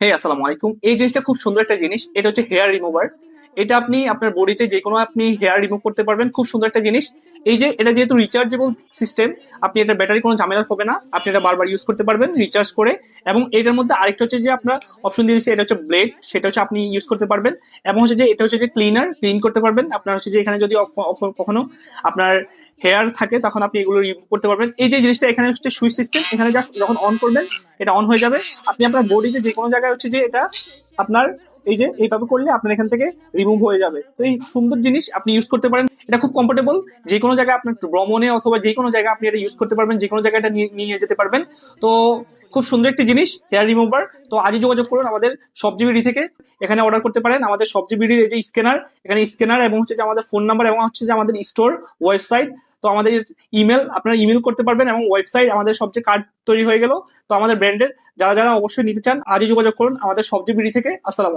হে আসসালামু আলাইকুম। এই জিনিসটা খুব সুন্দর একটা জিনিস। এটা হচ্ছে হেয়ার রিমুভার এটা আপনি আপনার বডিতে যে কোনো আপনি হেয়ার রিমুভ করতে পারবেন। খুব সুন্দর একটা জিনিস। এই যে, এটা যেহেতু রিচার্জেবল সিস্টেম আপনি এটা ব্যাটারি কোনো ঝামেলা হবে না। আপনি এটা বারবার ইউজ করতে পারবেন রিচার্জ করে। এবং এটার মধ্যে আরেকটা হচ্ছে যে, আপনার অপশন দিয়ে দিচ্ছে এটা হচ্ছে ব্লেড সেটা হচ্ছে আপনি ইউজ করতে পারবেন। এবং হচ্ছে যে, এটা হচ্ছে যে ক্লিনার ক্লিন করতে পারবেন। আপনার হচ্ছে যে, এখানে যদি কখনো আপনার হেয়ার থাকে, তখন আপনি এগুলো রিমুভ করতে পারবেন। এই যে জিনিসটা, এখানে হচ্ছে সুইচ সিস্টেম এখানে জাস্ট যখন অন করবেন, এটা অন হয়ে যাবে। আপনি আপনার বডিতে যে কোনো জায়গায় হচ্ছে যে, এটা আপনার এই যে, এইভাবে করলে আপনার এখান থেকে রিমুভ হয়ে যাবে। তো এই সুন্দর জিনিস আপনি ইউজ করতে পারেন। এটা খুব কমফোর্টেবল যে কোনো জায়গায় আপনার ভ্রমণে অথবা যে কোনো জায়গায় আপনি এটা ইউজ করতে পারবেন, যে কোনো জায়গায় এটা নিয়ে যেতে পারবেন। তো খুব সুন্দর একটি জিনিস হেয়ার রিমুভার তো আজই যোগাযোগ করুন আমাদের সবজি বিডি থেকে। এখানে অর্ডার করতে পারেন আমাদের সবজি বিডির এই যে স্ক্যানার এখানে স্ক্যানার এবং হচ্ছে যে আমাদের ফোন নাম্বার এবং হচ্ছে যে আমাদের স্টোর ওয়েবসাইট তো আমাদের ইমেল আপনারা ইমেল করতে পারবেন এবং ওয়েবসাইট আমাদের সবচেয়ে কার্ড তৈরি হয়ে গেল। তো আমাদের ব্র্যান্ডের যারা যারা অবশ্যই নিতে চান, আজই যোগাযোগ করুন আমাদের সবজি বিডি থেকে। আসসালামু